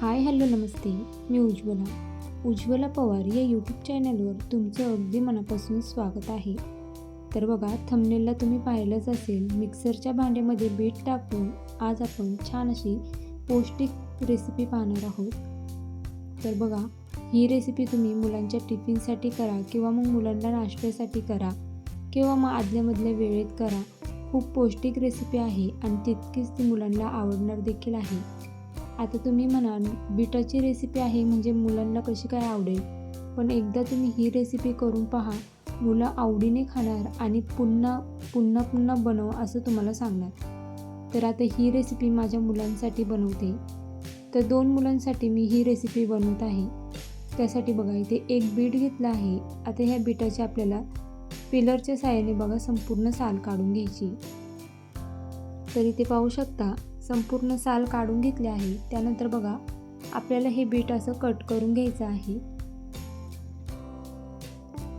हाय hello नमस्ते. मी उज्ज्वला. उज्ज्वला पवार या यूट्यूब चॅनलवर तुमचं अगदी मनापासून स्वागत आहे. तर बघा थंबनेलला तुम्ही पाहिलंच असेल मिक्सरच्या भांड्यामध्ये बीट टाकून आज आपण छान अशी पौष्टिक रेसिपी पाहणार आहोत. तर बघा ही रेसिपी तुम्ही मुलांच्या टिफिनसाठी करा किंवा मग मुलांना नाश्त्यासाठी करा किंवा मग आदल्यामधल्या वेळेत करा. खूप पौष्टिक रेसिपी आहे आणि तितकीच ती मुलांना आवडणार देखील आहे. आता तुम्ही म्हणाल बीटाची रेसिपी आहे म्हणजे मुलांना कशी काय आवडेल? पण एकदा तुम्ही ही रेसिपी करून पहा मुलं आवडीने खाणार आणि पुन्हा पुन्हा पुन्हा बनव असं तुम्हाला सांगणार. तर आता ही रेसिपी माझ्या मुलांसाठी बनवते. तर दोन मुलांसाठी मी ही रेसिपी बनवत आहे. त्यासाठी बघा इथे एक बीट घेतला आहे. आता ह्या बीटाची आपल्याला पिलरच्या साह्याने बघा संपूर्ण साल काढून घ्यायची. तर इथे पाहू शकता संपूर्ण साल काढून घेतले आहे. त्यानंतर बघा आपल्याला हे बीट असं कट करून घ्यायचं आहे.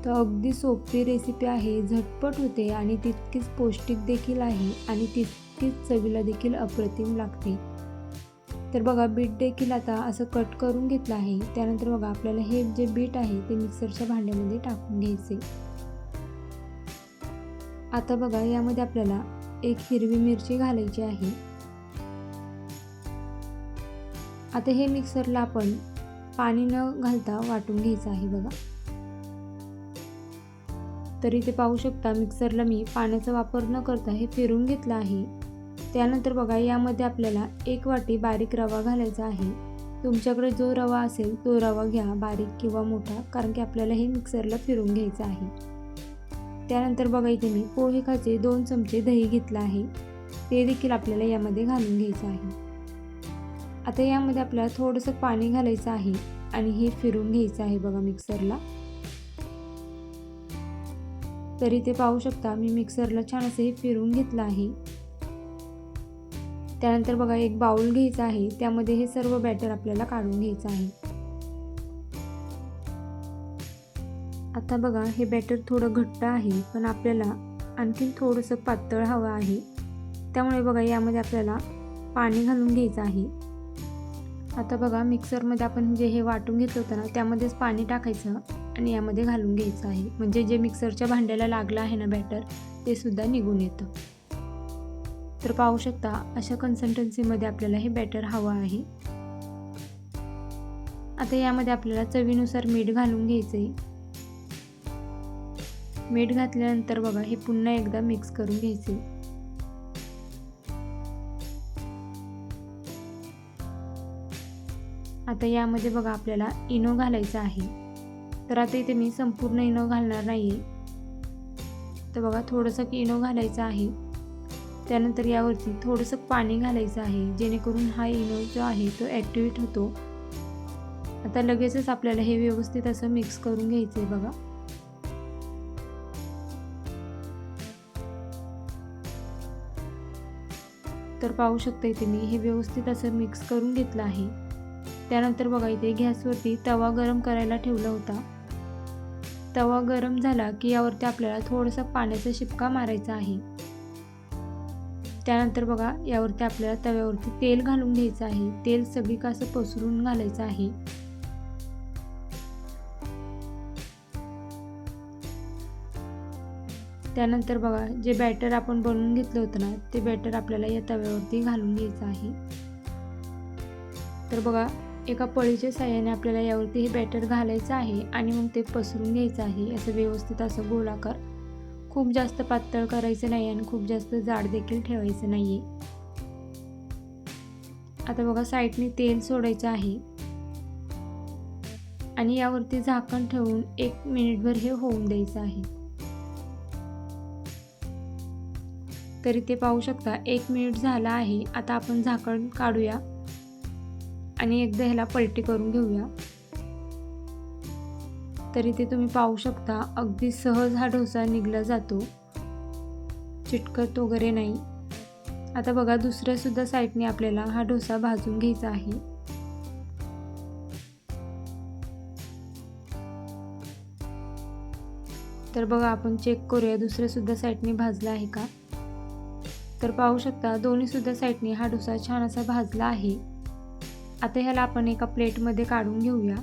तर अगदी सोपी रेसिपी आहे झटपट होते आणि तितकीच पौष्टिक देखील आहे आणि तितकीच चवीला देखील अप्रतिम लागते. तर बघा बीट देखील आता असं कट करून घेतलं आहे. त्यानंतर बघा आपल्याला हे जे बीट आहे ते मिक्सरच्या भांड्यामध्ये टाकून घ्यायचे. आता बघा यामध्ये आपल्याला एक हिरवी मिरची घालायची आहे. आता हे मिक्सरला आपण पाणी न घालता वाटून घ्यायचं आहे बघा. तरी ते पाहू शकता मिक्सरला मी पाण्याचा वापर न करता हे फिरून घेतलं आहे. त्यानंतर बघा यामध्ये आपल्याला एक वाटी बारीक रवा घालायचा आहे. तुमच्याकडे जो रवा असेल तो रवा घ्या बारीक किंवा मोठा कारण की आपल्याला हे मिक्सरला फिरून घ्यायचं आहे. त्यानंतर बघा इथे मी पोहे खाचे दोन चमचे दही घेतलं आहे. ते देखील आपल्याला यामध्ये घालून घ्यायचं आहे. आता यामध्ये आपल्याला थोडंसं पाणी घालायचं आहे आणि हे फिरून घ्यायचं आहे बघा मिक्सरला. तरी ते पाहू शकता मी मिक्सरला छान असं हे फिरून घेतलं आहे. त्यानंतर बघा एक बाउल घ्यायचा आहे. त्यामध्ये हे सर्व बॅटर आपल्याला काढून घ्यायचं आहे. आता बघा हे बॅटर थोडं घट्ट आहे पण आपल्याला आणखीन थोडंसं पातळ हवं आहे. त्यामुळे बघा यामध्ये आपल्याला पाणी घालून घ्यायचं आहे. आता बघा मिक्सरमध्ये आपण जे हे वाटून घेतलं होतं ना त्यामध्येच पाणी टाकायचं आणि यामध्ये घालून घ्यायचं आहे. म्हणजे जे मिक्सरच्या भांड्याला लागलं आहे ना बॅटर ते सुद्धा निघून येतं. तर पाहू शकता अशा कन्सिस्टन्सीमध्ये आपल्याला हे बॅटर हवं आहे. आता यामध्ये आपल्याला चवीनुसार मीठ घालून घ्यायचं आहे मीठ घातल्यानंतर बघा हे पुन्हा एकदा मिक्स करून घ्यायचे आता यामध्ये बघा आपल्याला इनो घालायचा आहे. तर आता इथे मी संपूर्ण इनो घालणार नाही आहे तर बघा थोडंसं इनो घालायचं आहे. त्यानंतर यावरती थोडंसं पाणी घालायचं आहे जेणेकरून हा इनो जो आहे तो ॲक्टिवेट होतो. आता लगेचच आपल्याला हे व्यवस्थित असं मिक्स करून घ्यायचं आहे बघा. तर पाहू शकता इथे मी हे व्यवस्थित असं मिक्स करून घेतलं आहे. त्यानंतर बघा इथे गॅसवरती तवा गरम करायला ठेवला होता. तवा गरम झाला की यावरती आपल्याला थोडंसं पाण्याचा शिपका मारायचा आहे. त्यानंतर बघा यावरती आपल्याला तव्यावरती तेल घालून घ्यायचं आहे. तेल सगळी कसं पसरून घालायचं आहे. त्यानंतर बघा जे बॅटर आपण बनवून घेतलं होतं ना ते बॅटर आपल्याला या तव्यावरती घालून घ्यायचं आहे. तर बघा एका पळीच्या साह्याने आपल्याला यावरती हे बॅटर घालायचं आहे आणि मग ते पसरून घ्यायचं आहे असं व्यवस्थित असं गोलाकार. खूप जास्त पातळ करायचं नाही आणि खूप जास्त जाड देखील ठेवायचं नाही आहे आता बघा साईडने तेल सोडायचं आहे. आणि यावरती झाकण ठेवून एक मिनिटभर हे होऊन द्यायचं आहे. तरी ते पाहू शकता एक मिनिट झाला आहे. आता आपण झाकण काढूया. आणि एकदा ह्याला पलटी करून घेऊया. तरी ते तुम्ही पाहू शकता अगदी सहज हा डोसा निघला जातो. चिटकत वगैरे नाही. आता बघा दुसऱ्यासुद्धा साईडने आपल्याला हा डोसा भाजून घ्यायचा आहे. तर बघा आपण चेक करूया दुसऱ्यासुद्धा साईडने भाजला आहे का? तर पाहू शकता दोन्हीसुद्धा साईडने हा डोसा छान असा भाजला आहे. आता ह्याला आपण एका प्लेटमध्ये काढून घेऊया.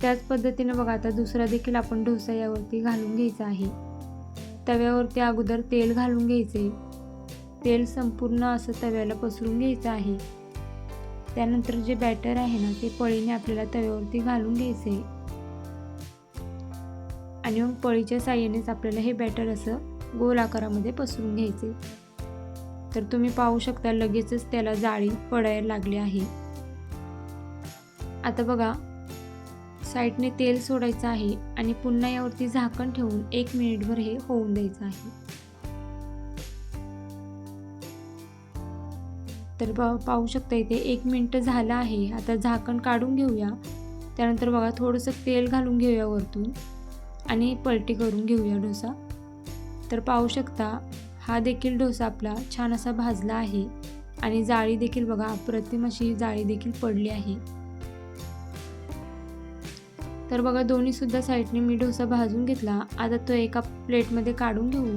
त्याच पद्धतीने बघा आता दुसरा देखील आपण डोसा यावरती घालून घ्यायचा आहे. तव्यावरती अगोदर तेल घालून घ्यायचे. तेल संपूर्ण असं तव्याला पसरून घ्यायचं आहे. त्यानंतर जे बॅटर आहे ना ते पळीने आपल्याला तव्यावरती घालून घ्यायचे. आणि मग पळीच्या साह्यानेच आपल्याला हे बॅटर असं गोल आकारामध्ये पसरून घ्यायचे. तर तुम्ही पाहू शकता लगेचच त्याला जाळी पडायला लागली आहे. आता बघा साईडने तेल सोडायचं आहे आणि पुन्हा यावरती झाकण ठेवून एक मिनिटभर हे होऊन द्यायचं आहे. तर पाहू शकता इथे एक मिनटं झालं आहे. आता झाकण काढून घेऊया. त्यानंतर बघा थोडंसं तेल घालून घेऊया वरतून आणि पलटी करून घेऊया डोसा. तर पाहू शकता हा देखील डोसा आपला छान असा भाजला आहे. आणि जाळी देखील बघा अप्रतिम अशी जाळी देखील पडली आहे. तर बघा दोन्हीसुद्धा साईडने मी डोसा भाजून घेतला. आता तो एका प्लेटमध्ये काढून घेऊ.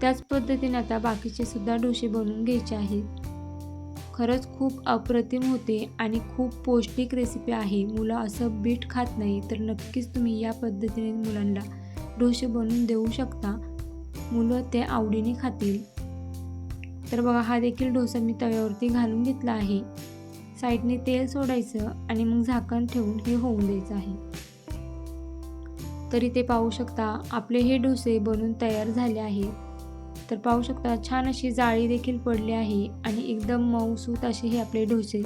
त्याच पद्धतीने आता बाकीचे सुद्धा डोसे बनवून घ्यायचे आहेत. खरंच खूप अप्रतिम होते आणि खूप पौष्टिक रेसिपी आहे. मुलं असं बीट खात नाही तर नक्कीच तुम्ही या पद्धतीने मुलांना डोसे बनवून देऊ शकता. मुलं ते आवडीने खातील. तर बघा हा देखील डोसा मी तव्यावरती घालून घेतला आहे. साईडने तेल सोडायचं आणि मग झाकण ठेवून हे होऊन द्यायचं आहे. तरी ते पाहू शकता आपले हे डोसे बनून तयार झाले आहेत. तर पाहू शकता छान अशी जाळी देखील पडली आहे आणि एकदम मऊसूत असे हे आपले डोसे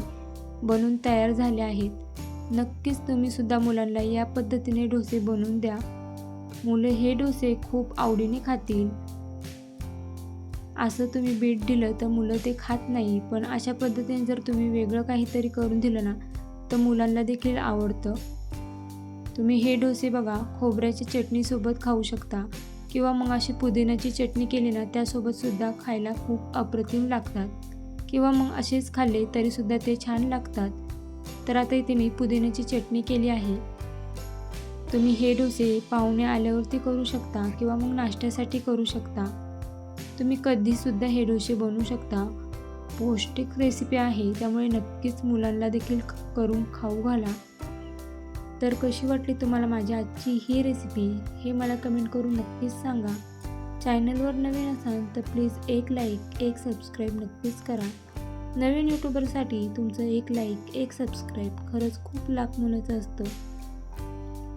बनून तयार झाले आहेत. नक्कीच तुम्ही सुद्धा मुलांना या पद्धतीने डोसे बनवून द्या. मुलं हे डोसे खूप आवडीने खातील. असं तुम्ही बीट दिलं तर मुलं ते खात नाही पण अशा पद्धतीने जर तुम्ही वेगळं काहीतरी करून दिलं ना तर मुलांना देखील आवडतं. तुम्ही हे डोसे बघा खोबऱ्याच्या चटणीसोबत खाऊ शकता किंवा मग अशी पुदिन्याची चटणी केली ना त्यासोबतसुद्धा खायला खूप अप्रतिम लागतात. किंवा मग असेच खाल्ले तरीसुद्धा ते छान लागतात. तर आता इथे मी पुदिन्याची चटणी केली आहे. तुम्ही हे डोसे पाहुणे आल्यावरती करू शकता किंवा मग नाश्त्यासाठी करू शकता. तुम्ही कधीसुद्धा हे डोसे बनवू शकता. पौष्टिक रेसिपी आहे त्यामुळे नक्कीच मुलांना देखील करून खाऊ घाला. तर कशी वाटली तुम्हाला माझी आजची ही रेसिपी हे मला कमेंट करून नक्कीच सांगा. चॅनलवर नवीन असाल तर प्लीज एक लाईक एक सबस्क्राईब नक्कीच करा. नवीन यूट्यूबरसाठी तुमचं एक लाईक एक सबस्क्राईब खरंच खूप लाख मुलाचं असतं.